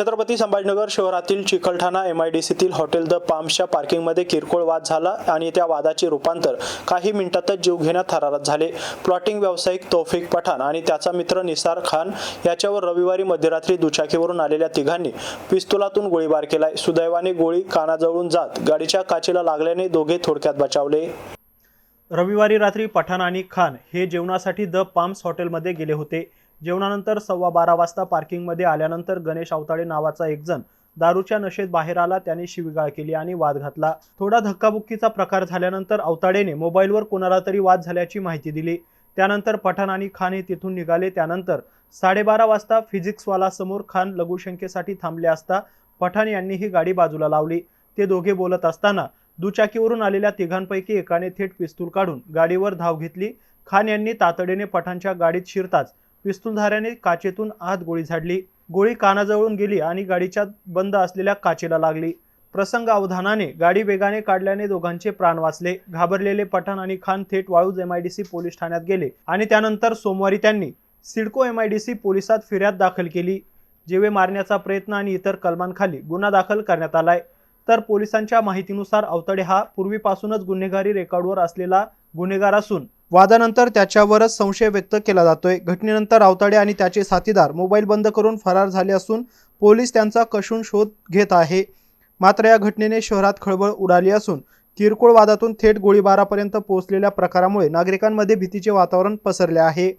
छत्रपती संभाजीनगर शहरातील Chikalthana M I D सीतील hotel the पाम्सच्या पार्किंगमध्ये किरकोळ वाद झाला आणि त्या वादाचे रूपांतर काही मिनिटातच जीवघेण्या थरारत झाले. प्लॉटिंग व्यावसायिक तौफिक पठाण आणि त्याचा मित्र निसार खान याच्यावर रविवारी मध्यरात्री दुचाकीवरून आलेल्या तिघांनी पिस्तुलातून गोळीबार केलाय. सुदैवाने गोळी कानाजवळून जात गाडीच्या काचेला लागल्याने दोघे थोडक्यात बचावले. रविवारी रात्री पठाण आणि खान हे जेवणासाठी द पाम्स हॉटेलमध्ये गेले होते. जेवणानंतर सव्वा बारा वाजता पार्किंगमध्ये आल्यानंतर गणेश अवताडे नावाचा एक जण दारूच्या नशेत बाहेर आला. त्याने शिवीगाळ केली आणि वाद घातला. थोडा धक्काबुक्कीचा प्रकार झाल्यानंतर अवताडेने मोबाईलवर कोणाला तरी वाद झाल्याची माहिती दिली. त्यानंतर पठाण आणि खान हे तिथून निघाले. त्यानंतर साडेबारा वाजता फिजिक्सवाला समोर खान लघुशंकेसाठी थांबले असता पठाण यांनी ही गाडी बाजूला लावली. ते दोघे बोलत असताना दुचाकीवरून आलेल्या तिघांपैकी एकाने थेट पिस्तूल काढून गाडीवर धाव घेतली. खान यांनी तातडीने पठाणच्या गाडीत शिरताच पिस्तूलधाऱ्याने काचेतून आत गोळी झाडली. गोळी कानाजवळून गेली आणि गाडीच्या बंद असलेल्या काचेला लागली. प्रसंग अवधानाने गाडी वेगाने काढल्याने दोघांचे प्राण वाचले. घाबरलेले पठाण आणि खान थेट वाळूज एमआयडीसी पोलीस ठाण्यात गेले आणि त्यानंतर सोमवारी त्यांनी सिडको एमआयडीसी पोलिसात फिर्याद दाखल केली. जेवे मारण्याचा प्रयत्न आणि इतर कलमांखाली गुन्हा दाखल करण्यात आलाय. तर पोलिसांच्या माहितीनुसार अवतडे हा पूर्वीपासूनच गुन्हेगारी रेकॉर्डवर असलेला गुन्हेगार असून वादानंतर त्याच्यावरच संशय व्यक्त केला जातोय. घटनेनंतर रावताडे आणि त्याचे साथीदार मोबाईल बंद करून फरार झाले असून पोलीस त्यांचा कशून शोध घेत आहे. मात्र या घटनेने शहरात खळबळ उडाली असून किरकोळ वादातून थेट गोळीबारापर्यंत पोहोचलेल्या प्रकारामुळे नागरिकांमध्ये भीतीचे वातावरण पसरले आहे.